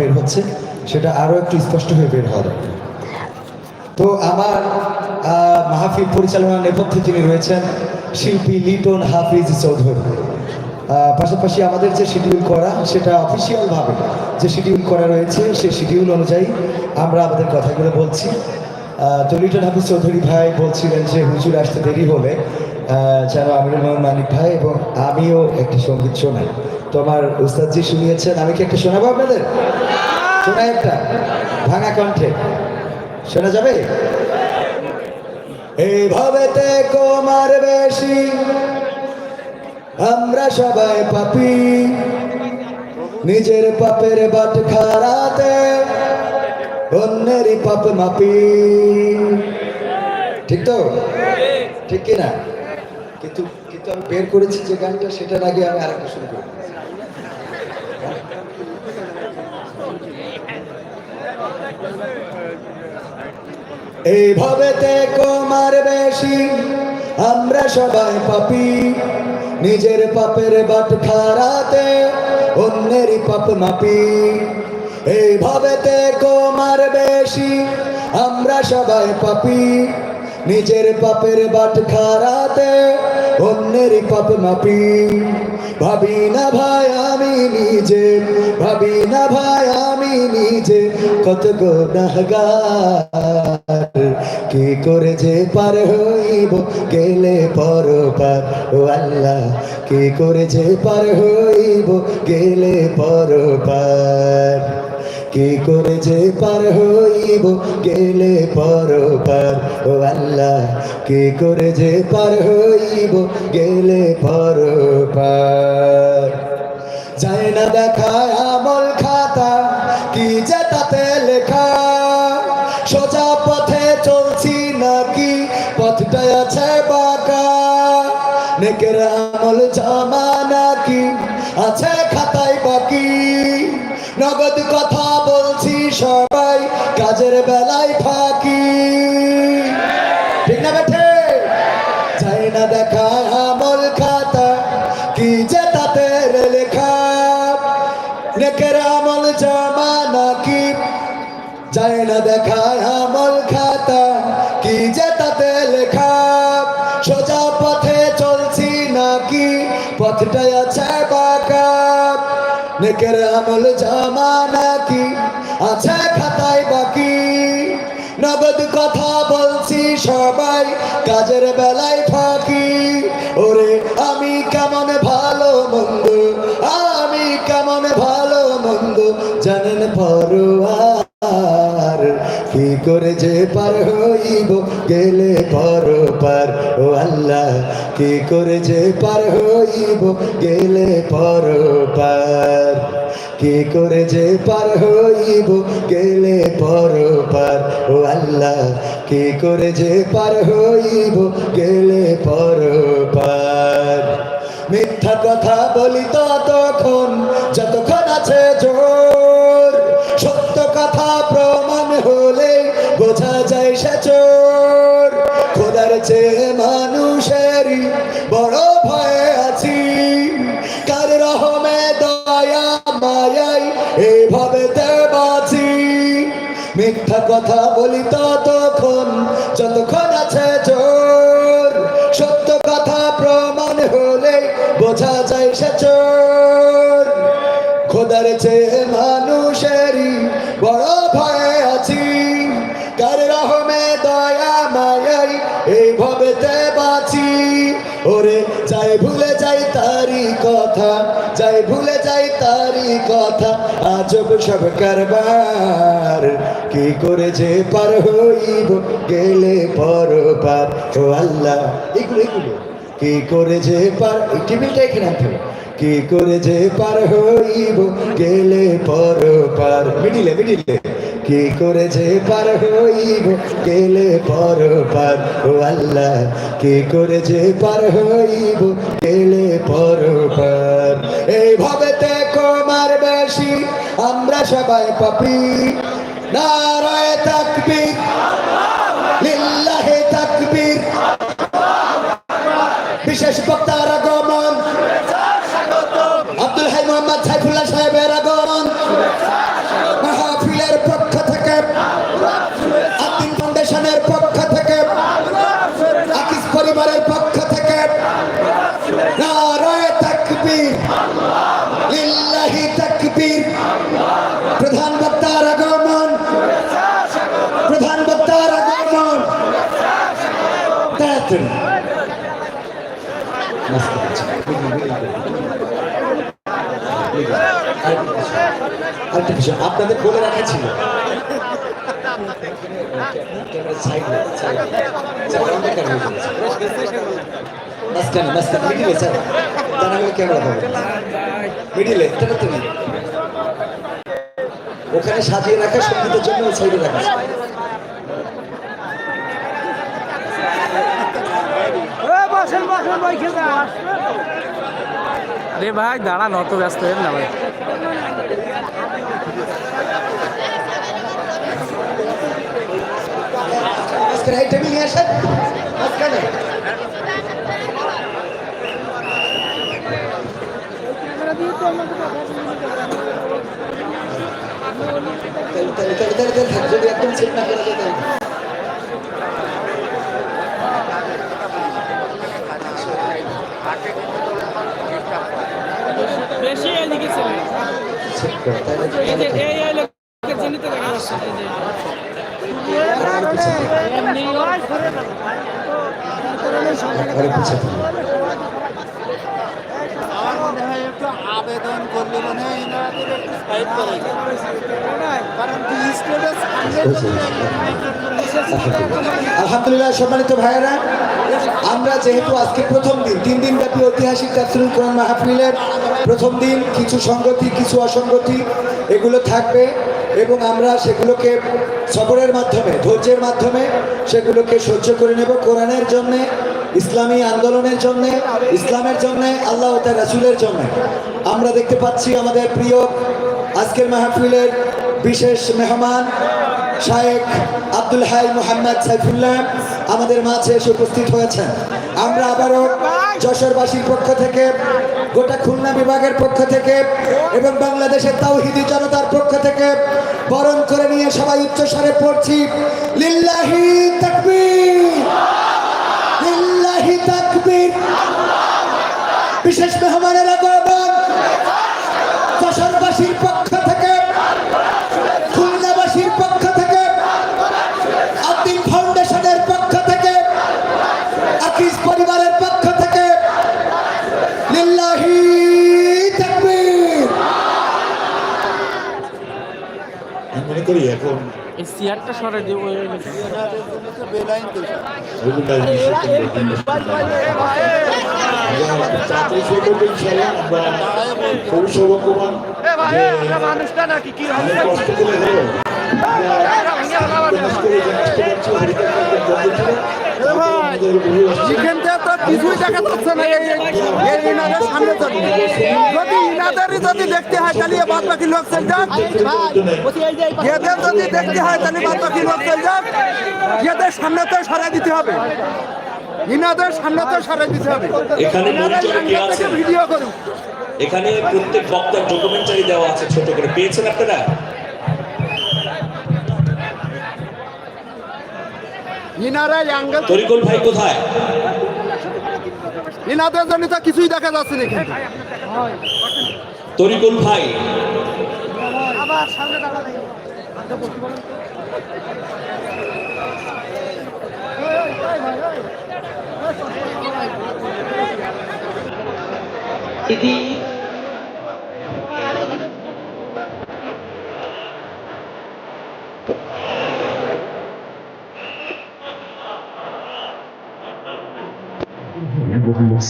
বের হচ্ছে, সেটা আরও একটু স্পষ্ট হয়ে বের হওয়া দরকার। তো আমার মাহফিল পরিচালনার নেপথ্যে যিনি রয়েছেন, শিল্পী লিটন হাফিজ চৌধুরী। পাশাপাশি আমাদের যে শিডিউল করা, সেটা অফিসিয়ালভাবে যে শিডিউল করা রয়েছে সেই শিডিউল অনুযায়ী আমরা আমাদের কথাগুলো বলছি। তো লিটন হাফিজ চৌধুরী ভাই বলছিলেন যে, হুজুর, আসতে দেরি হলে যেন মোহাম্মদ মানিক ভাই এবং আমিও একটি সংগীত শোনাই। তো আমার উস্তাদজি শুনিয়েছেন, আমি কি একটা শোনাবো আপনাদের? শোনা একটা, ভাঙা কণ্ঠে। শোনা যাবে? এইভাবে কমার বেশি, আমরা সবাই পাপি। নিজের পাপের বাট খারাতে অন্যেরই পাপ মাপি। ঠিক তো? ঠিক কি না কিন্তু কিন্তু আমি বের করেছি যে গানটা, সেটার আগে আমি আরেকটা শুরু করি এইভাবে তে কমার বেশি, আমরা সবাই পাপি। নিজের পাপের বাট খারাতে অন্যেরই পাপ মাপি। এইভাবে তে কমার বেশি, আমরা সবাই পাপি। নিজের পাপের বাট খারাতে অন্যেরই পাপ মাপি। ভাবি না ভাই, আমি নিজে। ভাবি না ভাই, আমি নিজে। কত গুনাহগার। কি করে যে পার হইব, গেলে পর পার ও আল্লাহ, কি করে যে পার হইব, গেলে পর পার কি করে যে পার হইব, গেলে পর পার ও আল্লাহ, কে করে যে পার হইব, গেলে পর পার যায় না দেখায় না দেখা আমল খাতা, কি যে তাতে লেখা? নেকের আমল জমা নাকি? যায় না দেখা আমল খাতা, কি যে তাতে লেখা? সোজা পথে চলছি নাকি? পথটাই আছে বাঁকা। নেকের আমল জমা নাকি? আছে খাতায় বাকি। নগদ কথা বলছি সবাই কাজের বেলায় ফাঁকি ওরে, আমি কেমন ভালো মন্দ, আমি কেমন ভালো মন্দ জানেন পরোয়ার। কি করে যে পার হইব গেলে পর পার ও আল্লাহ, কি করে যে পার হইব গেলে পর পার কি করে যে পার হইব, গেলে পর পার। ও আল্লাহ, কি করে যে পার হইব, গেলে পর পার। মিথ্যা কথা বলি ততক্ষণ, যতক্ষণ আছে জোর। সত্য কথা প্রমাণ হলে বোঝা যায় সে চোর। খোদার চেয়ে মানুষেরই বড় ভয়ে মায়াই এইভাবে তে বাঁচি মিথ্যা কথা বলি ততক্ষণ, যতক্ষণ আছে জোর। সত্য কথা প্রমাণ হলে বোঝা যায় সে চোর। খোদার চেয়ে মানুষেরই বড় ভয়ে আছি। কার রহমে দয়া মায়াই এইভাবে বাঁচি ওরে চাই ভুলে যাই তারি কথা ভুলে যাই তারি কথা। আজব সব কারবার। কি করে যে পার হইব, গেলে পর পার ও আল্লাহ, এগুলো এগুলো। কি করে যে পার টেবিলটা এখানে আনতে কি করে যে পার হইব, গেলে পর পার মিডিলে মিডিলে। কি করে যে পার হইব? গেলে পর পার ও আল্লাহ, কি করে যে পার হইব? গেলে পর পার এইভাবে তে কমার বেশি, আমরা সবাই পাপি। নারায় তাকবীর, লিল্লাহে তাকবীর। বিশেষ বক্তার পাবে মিডিলে এটা তো নেই ওখানে সাজিয়ে রাখা সঙ্গীতের জন্য সাইডে রাখা। আরে ভাই দাঁড়ান অত ব্যস্ত হেন না ভাই মাঝখানে এই টেবিল নিয়ে আসেন মাঝখানে তাহলে তাহলে তাহলে তাহলে তাহলে থাক, যদি একদম সেট না করা যায় তাহলে বেশি এদিকে ছিল। এই যে এই এই লোকের জন্যই তো দেখা যাচ্ছে এই যে। এমনি পিছিয়ে দিন। আমার মনে হয় একটু আবেদন করলে মনে হয় ইনাদের একটু সাইড করে কারণ কি স্টেজের সামনে আলহামদুলিল্লাহ, সম্মানিত ভাইয়েরা, আমরা যেহেতু আজকে প্রথম দিন, তিন দিন ব্যাপী ঐতিহাসিক তাফসিরুল কোরআন মাহফিলের প্রথম দিন, কিছু সংগতি, কিছু অসঙ্গতি এগুলো থাকবে এবং আমরা সেগুলোকে সবরের মাধ্যমে, ধৈর্যের মাধ্যমে সেগুলোকে সহ্য করে নেব কোরআনের জন্য। ইসলামী আন্দোলনের জন্য, ইসলামের জন্য, আল্লাহ তার রাসুলের জন্য। আমরা দেখতে পাচ্ছি আমাদের প্রিয় আজকের মাহফিলের বিশেষ মেহমান, শায়েখ আব্দুল হাই মোহাম্মদ সাইফুল্লাহ আমাদের মাঝে এসে উপস্থিত হয়েছেন। আমরা আবারও যশোরবাসীর পক্ষ থেকে, গোটা খুলনা বিভাগের পক্ষ থেকে এবং বাংলাদেশের তাওহিদি জনতার পক্ষ থেকে বরণ করে নিয়ে সবাই উচ্চস্বরে পড়ছি, লিল্লাহি তাকবীর। আমরা সরে সৌভাগ্যবান যে মানুষটা নাকি কি এখান থেকে তো কিছুই দেখা যাচ্ছে না এই এই ইনাদের সামনে যদি ইনাদেরই যদি দেখতে হয় তাহলে বাদ বাকি লোক চল যাক। এদের যদি দেখতে হয় তাহলে বাদ বাকি লোক চল যাক। এদের সামনে তো সরাই দিতে হবে। ইনাদের সামনে তো সরাই দিতে হবে। এখানে ভিডিও করুন। এখানে প্রত্যেক বক্তার ডকুমেন্টারি দেওয়া আছে ছোট করে। পেয়েছেন আপনারা? ইনারা অ্যাঙ্গেল তরিকুল ভাই কোথায়? ইনাদের জন্য তো কিছুই দেখা যাচ্ছে না কিন্তু তরিকুল ভাই। মোহাম্মদ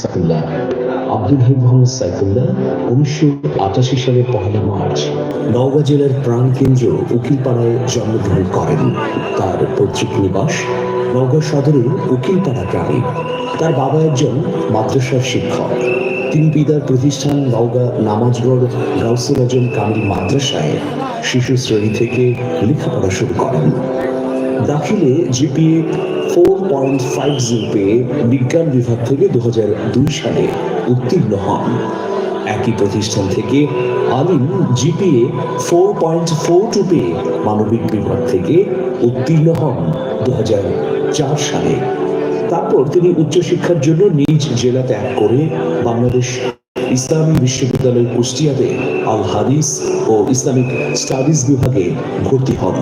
সাইফুল্লাহ। আব্দুল মোহাম্মদ সাইফুল্লাহ উনিশশো আটাশি পহেলা মার্চ নওগাঁ জেলার উকিলপাড়ায় জন্মগ্রহণ করেন। তার পৈতৃক নিবাস নওগাঁ সদরের উকিলপাড়া গ্রামে। তার বাবা একজন মাদ্রাসার শিক্ষক। তিনি পিতার প্রতিষ্ঠান নওগাঁ নামাজগড় গাউসুল আজম কামিল মাদ্রাসায় শিশু শ্রেণি থেকে লেখাপড়া শুরু করেন। দাখিলে GPA four point five zero পেয়ে বিজ্ঞান বিভাগ থেকে দু সালে উত্তীর্ণ হন। একই প্রতিষ্ঠান থেকে আলিম GPA four point four two পেয়ে মানবিক বিভাগ থেকে উত্তীর্ণ হন দু সালে। তারপর তিনি উচ্চশিক্ষার জন্য নিজ জেলা ত্যাগ করে বাংলাদেশ ইসলামী বিশ্ববিদ্যালয় কুষ্টিয়াতে আল হাদিস ও ইসলামিক স্টাডিজ বিভাগে ভর্তি হন।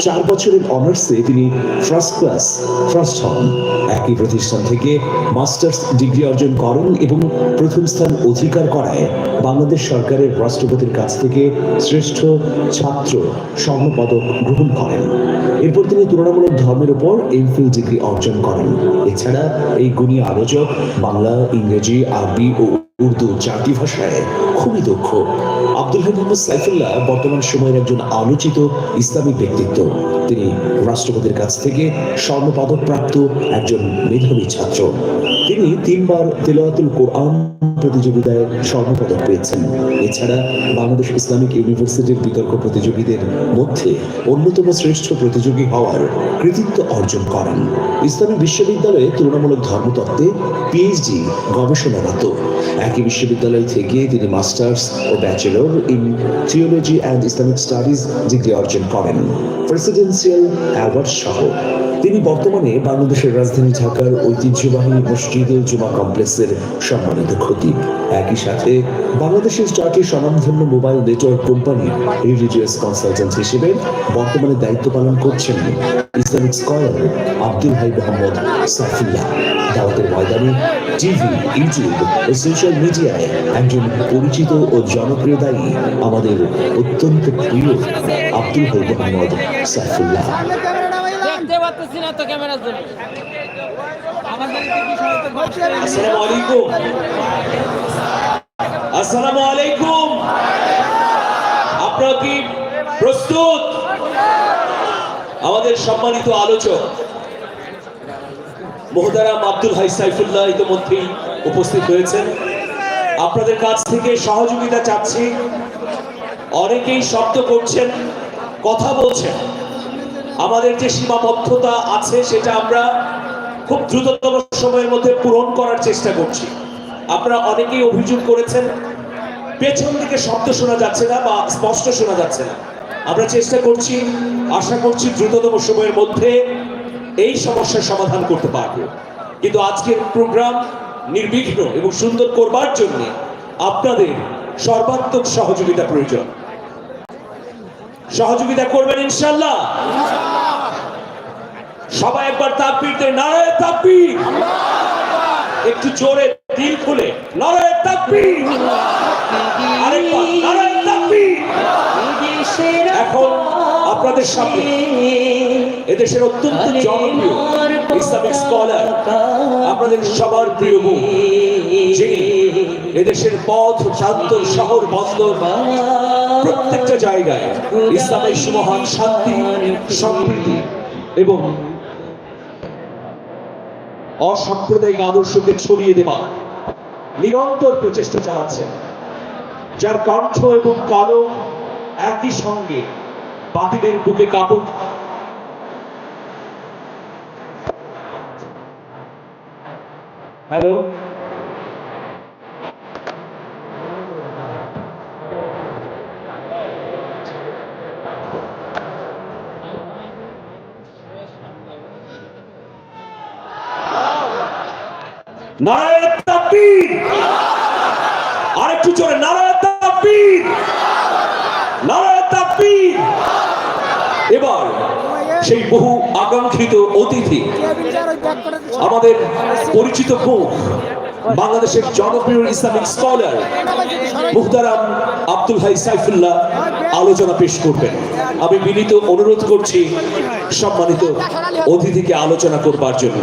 চার বছরের অনার্সে তিনি ফার্স্ট ক্লাস ফার্স্ট হন। একই প্রতিষ্ঠান থেকে মাস্টার্স ডিগ্রি অর্জন করেন এবং প্রথম স্থান অধিকার করায় বাংলাদেশ সরকারের রাষ্ট্রপতির কাছ থেকে শ্রেষ্ঠ ছাত্র স্বর্ণপদক গ্রহণ করেন। এরপর তিনি তুলনামূলক ধর্মের উপর এমফিল ডিগ্রি অর্জন করেন। এছাড়া এই গুণী আলোচক বাংলা, ইংরেজি, আরবি ও উর্দু জাতি ভাষায় খুবই দক্ষ। আব্দুল হাই মোহাম্মদ সাইফুল্লাহ বর্তমান সময়ের একজন আলোচিত ইসলামিক ব্যক্তিত্ব। তিনি রাষ্ট্রপতির কাছ থেকে স্বর্ণপদক প্রাপ্ত একজন মেধাবী ছাত্র। তিনি তিনবার তেলাওয়াতুল কোরআন প্রতিযোগিতায় স্বর্ণপদক পেয়েছেন। এছাড়া বাংলাদেশ ইসলামিক ইউনিভার্সিটির বিতর্ক প্রতিযোগীদের মধ্যে অন্যতম শ্রেষ্ঠ প্রতিযোগী হওয়ার কৃতিত্ব অর্জন করেন। ইসলামী বিশ্ববিদ্যালয়ে তুলনামূলক ধর্মতত্ত্বে পিএইচডি গবেষণারত। একই বিশ্ববিদ্যালয় থেকে তিনি masters O bachelor in theology and Islamic studies degree অর্জন করেন। প্রেসিডেন্সিয়াল অ্যাওয়ার্ড সহ। তিনি বর্তমানে বাংলাদেশের রাজধানী ঢাকার ঐতিহ্যবাহী মসজিদুল জুমা কমপ্লেক্সের সম্মানিত খতিব। একই সাথে বাংলাদেশের চারটি স্বনামধন্য mobile network company religious consultant হিসেবে বর্তমানে দায়িত্ব পালন করছেন ইসলামিক স্কলার আব্দুল হাই মোহাম্মদ সাফিল্লাহ দাওয়াতের ময়দানে টিভি, ইউটিউব ও সোশ্যাল মিডিয়ায় একজন পরিচিত ও জনপ্রিয় দায়ী আমাদের অত্যন্ত প্রিয় আব্দুল হাই মোহাম্মদ সাইফুল্লাহ দেখতে পাচ্ছি না তো ক্যামেরার জন্য। আমাদের আমাদের সম্মানিত আলোচক, মোহতারাম আব্দুল হাই সাইফুল্লাহ ইতিমধ্যেই উপস্থিত হয়েছেন। আপনাদের কাছ থেকে সহযোগিতা চাচ্ছি। অনেকেই শব্দ করছেন, কথা বলছেন। আমাদের যে সীমাবদ্ধতা আছে, সেটা আমরা খুব দ্রুততম সময়ের মধ্যে পূরণ করার চেষ্টা করছি। আপনারা অনেকেই অভিযোগ করেছেন, পেছন দিকে শব্দ শোনা যাচ্ছে না বা স্পষ্ট শোনা যাচ্ছে না। আমরা চেষ্টা করছি, আশা করছি দ্রুততম সময়ের মধ্যে এই সমস্যার সমাধান করতে পারব। কিন্তু আজকের প্রোগ্রাম নির্বিঘ্ন এবং সুন্দর করবার জন্য আপনাদের সর্বাত্মক সহযোগিতা প্রয়োজন। সহযোগিতা করবেন ইনশাল্লাহ সবাই একবার তাকবীর দেয় নারায় তাকবীর। একটু জোরে দিল খুলে, নারায় তাকবীর। আরেকবার, নারায় তাকবীর। এখন আপনাদের সামনে এদেশের অত্যন্ত জনপ্রিয় ইসলামিক স্কলার, আপনাদের সবার প্রিয় মুখ যিনি এদেশের পথ প্রান্তর শহর, বন্দর, প্রত্যেকটা জায়গায় ইসলামের সুমহান শান্তি, সমৃদ্ধি এবং অসাম্প্রদায়িক আদর্শকে ছড়িয়ে দেওয়া নিরন্তর প্রচেষ্টা চালাচ্ছেন। যার কণ্ঠ এবং কালো একই সঙ্গে বাতিলের বুকে কাপড় হ্যালো নারায়ণ জোরে নারায়ণ নারায়ণ এবার সেই বহু আকাঙ্ক্ষিত অতিথি, আমাদের পরিচিত মুখ বাংলাদেশের জনপ্রিয় ইসলামিক স্কলার, মুহতারাম আব্দুল হাই সাইফুল্লাহ আলোচনা পেশ করবেন। আমি বিনীত অনুরোধ করছি সম্মানিত অতিথিকে আলোচনা করবার জন্য।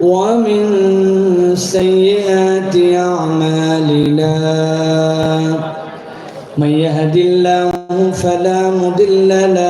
ومن سيئات أعمالنا من يهد الله فلا مضل له